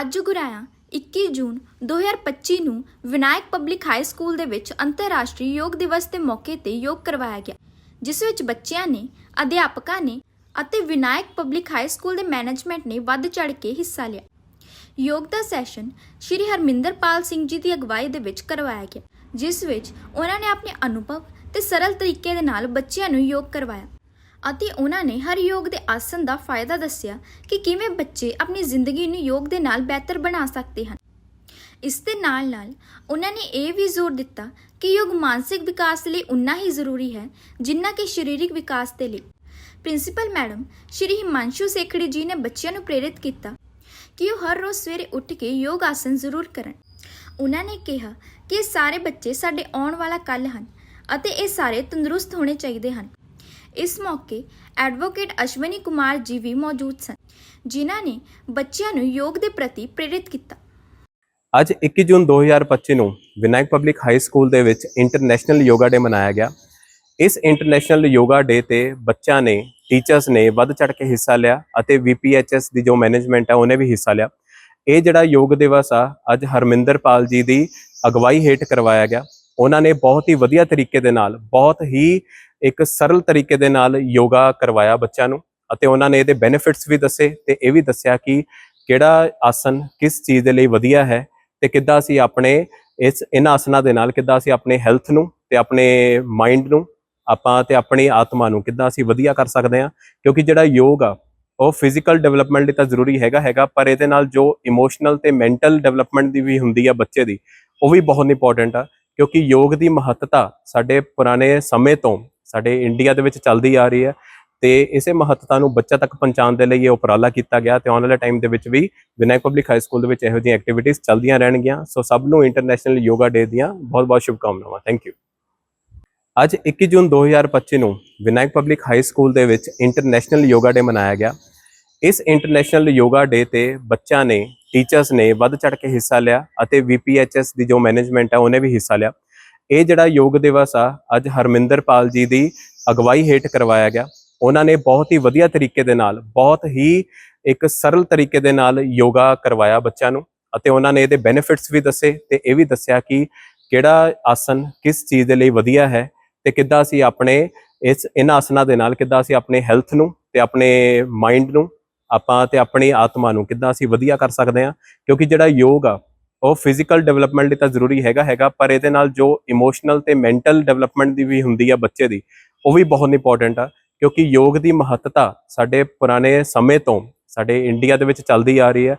ਅੱਜ ਗੁਰਾਇਆ 21 ਜੂਨ 2025 ਨੂੰ Vinayak public high school ਦੇ ਵਿੱਚ ਅੰਤਰਰਾਸ਼ਟਰੀ ਯੋਗ ਦਿਵਸ ਦੇ ਮੌਕੇ ਤੇ ਯੋਗ ਕਰਵਾਇਆ ਗਿਆ, ਜਿਸ ਵਿੱਚ ਬੱਚਿਆਂ ਨੇ, ਅਧਿਆਪਕਾਂ ਨੇ ਅਤੇ ਵਿਨਾਇਕ ਪਬਲਿਕ ਹਾਈ ਸਕੂਲ ਦੇ ਮੈਨੇਜਮੈਂਟ ਨੇ ਵੱਧ ਚੜ ਕੇ ਹਿੱਸਾ ਲਿਆ। ਯੋਗ ਦਾ ਸੈਸ਼ਨ ਸ਼੍ਰੀ ਹਰਮਿੰਦਰਪਾਲ ਸਿੰਘ ਜੀ ਦੀ ਅਗਵਾਈ ਦੇ ਵਿੱਚ ਕਰਵਾਇਆ ਗਿਆ, ਜਿਸ ਵਿੱਚ ਉਹਨਾਂ ਨੇ ਆਪਣੇ ਅਨੁਭਵ ਤੇ ਸਰਲ ਤਰੀਕੇ ਦੇ ਨਾਲ ਬੱਚਿਆਂ ਨੂੰ ਯੋਗ ਕਰਵਾਇਆ। ਅਤੇ ਉਹਨਾਂ ਨੇ ਹਰ ਯੋਗ ਦੇ ਆਸਨ ਦਾ ਫਾਇਦਾ ਦੱਸਿਆ ਕਿ ਕਿਵੇਂ ਬੱਚੇ ਆਪਣੀ ਜ਼ਿੰਦਗੀ ਨੂੰ ਯੋਗ ਦੇ ਨਾਲ ਬਿਹਤਰ ਬਣਾ ਸਕਦੇ ਹਨ। ਇਸ ਦੇ ਨਾਲ ਨਾਲ ਉਹਨਾਂ ਨੇ ਇਹ ਵੀ ਜ਼ੋਰ ਦਿੱਤਾ ਕਿ ਯੋਗ ਮਾਨਸਿਕ ਵਿਕਾਸ ਲਈ ਉਨਾ ਹੀ ਜ਼ਰੂਰੀ ਹੈ ਜਿੰਨਾ ਕਿ ਸਰੀਰਕ ਵਿਕਾਸ ਦੇ ਲਈ। ਪ੍ਰਿੰਸੀਪਲ ਮੈਡਮ ਸ਼੍ਰੀ ਹਿਮਾਂਸ਼ੂ ਸੇਖੜੀ ਜੀ ਨੇ ਬੱਚਿਆਂ ਨੂੰ ਪ੍ਰੇਰਿਤ ਕੀਤਾ ਕਿ ਉਹ ਹਰ ਰੋਜ਼ ਸਵੇਰੇ ਉੱਠ ਕੇ ਯੋਗ ਆਸਨ ਜ਼ਰੂਰ ਕਰਨ। ਉਹਨਾਂ ਨੇ ਕਿਹਾ ਕਿ ਸਾਰੇ ਬੱਚੇ ਸਾਡੇ ਆਉਣ ਵਾਲਾ ਕੱਲ ਹਨ ਅਤੇ ਇਹ ਸਾਰੇ ਤੰਦਰੁਸਤ ਹੋਣੇ ਚਾਹੀਦੇ ਹਨ। ਇਸ ਮੌਕੇ ਐਡਵੋਕੇਟ ਅਸ਼ਵਨੀ ਕੁਮਾਰ ਜੀ ਵੀ ਮੌਜੂਦ ਸਨ, ਜਿਨ੍ਹਾਂ ਨੇ ਬੱਚਿਆਂ ਨੂੰ ਯੋਗ ਦੇ ਪ੍ਰਤੀ ਪ੍ਰੇਰਿਤ ਕੀਤਾ। ਅੱਜ 21 ਜੂਨ 2025 ਨੂੰ ਵਿਨਾਇਕ ਪਬਲਿਕ ਹਾਈ ਸਕੂਲ ਦੇ ਵਿੱਚ ਇੰਟਰਨੈਸ਼ਨਲ ਯੋਗਾ ਡੇ ਮਨਾਇਆ ਗਿਆ। ਇਸ ਇੰਟਰਨੈਸ਼ਨਲ ਯੋਗਾ ਡੇ ਤੇ ਬੱਚਿਆਂ ਨੇ, ਟੀਚਰਸ ਨੇ ਵੱਧ ਚੜ ਕੇ ਹਿੱਸਾ ਲਿਆ ਅਤੇ VPHS ਦੀ ਜੋ ਮੈਨੇਜਮੈਂਟ ਹੈ ਉਹਨੇ ਵੀ ਹਿੱਸਾ ਲਿਆ। ਇਹ ਜਿਹੜਾ ਯੋਗ ਦਿਵਸ ਆ, ਅੱਜ ਹਰਮਿੰਦਰਪਾਲ ਜੀ ਦੀ ਅਗਵਾਈ ਹੇਠ ਕਰਵਾਇਆ ਗਿਆ। ਉਹਨਾਂ ਨੇ ਬਹੁਤ ਹੀ ਵਧੀਆ ਤਰੀਕੇ ਦੇ ਨਾਲ, ਬਹੁਤ ਹੀ ਇੱਕ ਸਰਲ ਤਰੀਕੇ ਦੇ ਨਾਲ ਯੋਗਾ ਕਰਵਾਇਆ ਬੱਚਿਆਂ ਨੂੰ ਅਤੇ ਉਹਨਾਂ ਨੇ ਇਹਦੇ ਬੈਨੀਫਿਟਸ ਵੀ ਦੱਸੇ ਤੇ ਇਹ ਵੀ ਦੱਸਿਆ ਕਿ ਕਿਹੜਾ ਆਸਨ ਕਿਸ ਚੀਜ਼ ਦੇ ਲਈ ਵਧੀਆ ਹੈ ਤੇ ਕਿੱਦਾਂ ਅਸੀਂ ਆਪਣੇ ਇਸ ਇਹਨਾਂ ਆਸਨਾਂ ਦੇ ਨਾਲ ਕਿੱਦਾਂ ਅਸੀਂ ਆਪਣੇ ਹੈਲਥ ਨੂੰ ਤੇ ਆਪਣੇ ਮਾਈਂਡ ਨੂੰ, ਆਪਾਂ ਤੇ ਆਪਣੀ ਆਤਮਾ ਨੂੰ ਕਿੱਦਾਂ ਅਸੀਂ ਵਧੀਆ ਕਰ ਸਕਦੇ ਹਾਂ। ਕਿਉਂਕਿ ਜਿਹੜਾ ਯੋਗ ਆ, ਉਹ ਫਿਜ਼ੀਕਲ ਡਿਵੈਲਪਮੈਂਟ ਲਈ ਤਾਂ ਜ਼ਰੂਰੀ ਹੈਗਾ ਹੈਗਾ, ਪਰ ਇਹਦੇ ਨਾਲ ਜੋ ਇਮੋਸ਼ਨਲ ਤੇ ਮੈਂਟਲ ਡਿਵੈਲਪਮੈਂਟ ਦੀ ਵੀ ਹੁੰਦੀ ਆ ਬੱਚੇ ਦੀ, ਉਹ ਵੀ ਬਹੁਤ ਇੰਪੋਰਟੈਂਟ ਆ। ਕਿਉਂਕਿ ਯੋਗ ਦੀ ਮਹੱਤਤਾ ਸਾਡੇ ਪੁਰਾਣੇ ਸਮੇਂ ਤੋਂ ਸਾਡੇ ਇੰਡੀਆ ਦੇ ਵਿੱਚ ਚੱਲਦੀ ਆ ਰਹੀ ਹੈ ਤੇ ਇਸੇ ਮਹੱਤਤਾ ਨੂੰ ਬੱਚਾ ਤੱਕ ਪਹੁੰਚਾਉਣ ਦੇ ਲਈ ਇਹ ਉਪਰਾਲਾ ਕੀਤਾ ਗਿਆ ਤੇ ਆਉਣ ਵਾਲੇ ਟਾਈਮ ਦੇ ਵਿੱਚ ਵੀ ਵਿਨਾਇਕ ਪਬਲਿਕ ਹਾਈ ਸਕੂਲ ਦੇ ਵਿੱਚ ਇਹੋ ਜਿਹੀਆਂ ਐਕਟੀਵਿਟੀਜ਼ ਚੱਲਦੀਆਂ ਰਹਿਣਗੀਆਂ। ਸੋ ਸਭ ਨੂੰ ਇੰਟਰਨੈਸ਼ਨਲ ਯੋਗਾ ਡੇ ਦੀਆਂ ਬਹੁਤ-ਬਹੁਤ ਸ਼ੁਭਕਾਮਨਾਵਾਂ। ਥੈਂਕ ਯੂ ਅੱਜ 21 ਜੂਨ 2025 ਨੂੰ ਵਿਨਾਇਕ ਪਬਲਿਕ ਹਾਈ ਸਕੂਲ ਦੇ ਵਿੱਚ ਇੰਟਰਨੈਸ਼ਨਲ ਯੋਗਾ ਡੇ ਮਨਾਇਆ ਗਿਆ। ਇਸ ਇੰਟਰਨੈਸ਼ਨਲ ਯੋਗਾ ਡੇ ਤੇ ਬੱਚਿਆਂ ਨੇ ਟੀਚਰਸ ਨੇ ਵੱਧ ਚੜ ਕੇ ਹਿੱਸਾ ਲਿਆ ਅਤੇ VPHS ਦੀ ਜੋ ਮੈਨੇਜਮੈਂਟ ਹੈ ਉਹਨੇ ਵੀ ਹਿੱਸਾ ਲਿਆ। ਇਹ ਜਿਹੜਾ ਯੋਗ ਦਿਵਸ ਆ, ਅੱਜ ਹਰਮਿੰਦਰਪਾਲ ਜੀ ਦੀ ਅਗਵਾਈ ਹੇਠ ਕਰਵਾਇਆ ਗਿਆ। ਉਹਨਾਂ ਨੇ ਬਹੁਤ ਹੀ ਵਧੀਆ ਤਰੀਕੇ ਦੇ ਨਾਲ, ਬਹੁਤ ਹੀ ਇੱਕ ਸਰਲ ਤਰੀਕੇ ਦੇ ਨਾਲ ਯੋਗਾ ਕਰਵਾਇਆ ਬੱਚਿਆਂ ਨੂੰ ਅਤੇ ਉਹਨਾਂ ਨੇ ਇਹਦੇ ਬੈਨੀਫਿਟਸ ਵੀ ਦੱਸੇ ਤੇ ਇਹ ਵੀ ਦੱਸਿਆ ਕਿ ਕਿਹੜਾ ਆਸਨ ਕਿਸ ਚੀਜ਼ ਦੇ ਲਈ ਵਧੀਆ ਹੈ ਤੇ ਕਿੱਦਾਂ ਅਸੀਂ ਆਪਣੇ ਇਸ ਇਹਨਾਂ ਆਸਨਾਂ ਦੇ ਨਾਲ ਕਿੱਦਾਂ ਅਸੀਂ ਆਪਣੇ ਹੈਲਥ ਨੂੰ ਤੇ ਆਪਣੇ ਮਾਈਂਡ ਨੂੰ, ਆਪਾਂ ਤੇ ਆਪਣੀ ਆਤਮਾ ਨੂੰ ਕਿੱਦਾਂ ਅਸੀਂ ਵਧੀਆ ਕਰ ਸਕਦੇ ਹਾਂ। ਕਿਉਂਕਿ ਜਿਹੜਾ ਯੋਗ ਆ ਉਹ ਫਿਜ਼ੀਕਲ ਡਿਵੈਲਪਮੈਂਟ ਲਈ ਤਾਂ ਜ਼ਰੂਰੀ ਹੈਗਾ ਹੈਗਾ, ਪਰ ਇਹਦੇ ਨਾਲ ਜੋ ਇਮੋਸ਼ਨਲ ਤੇ ਮੈਂਟਲ ਡਿਵੈਲਪਮੈਂਟ ਦੀ ਵੀ ਹੁੰਦੀ ਆ ਬੱਚੇ ਦੀ, ਉਹ ਵੀ ਬਹੁਤ ਇੰਪੋਰਟੈਂਟ ਆ, ਕਿਉਂਕਿ ਯੋਗ ਦੀ ਮਹੱਤਤਾ ਸਾਡੇ ਪੁਰਾਣੇ ਸਮੇਂ ਤੋਂ ਸਾਡੇ ਇੰਡੀਆ ਦੇ ਵਿੱਚ ਚੱਲਦੀ ਆ ਰਹੀ ਹੈ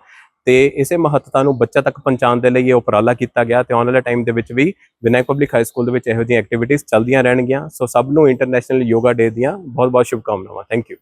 ਤੇ ਇਸੇ ਮਹੱਤਤਾ ਨੂੰ ਬੱਚਾ ਤੱਕ ਪਹੁੰਚਾਉਣ ਦੇ ਲਈ ਇਹ ਉਪਰਾਲਾ ਕੀਤਾ ਗਿਆ ਤੇ ਆਉਣ ਵਾਲੇ ਟਾਈਮ ਦੇ ਵਿੱਚ ਵੀ ਵਿਨਾਇਕ ਪਬਲਿਕ ਹਾਈ ਸਕੂਲ ਦੇ ਵਿੱਚ ਇਹੋ ਜਿਹੀਆਂ ਐਕਟੀਵਿਟੀਜ਼ ਚੱਲਦੀਆਂ ਰਹਿਣਗੀਆਂ, ਸੋ ਸਭ ਨੂੰ ਇੰਟਰਨੈਸ਼ਨਲ ਯੋਗਾ ਡੇ ਦੀਆਂ ਬਹੁਤ-ਬਹੁਤ ਸ਼ੁਭਕਾਮਨਾਵਾਂ ਥੈਂਕ ਯੂ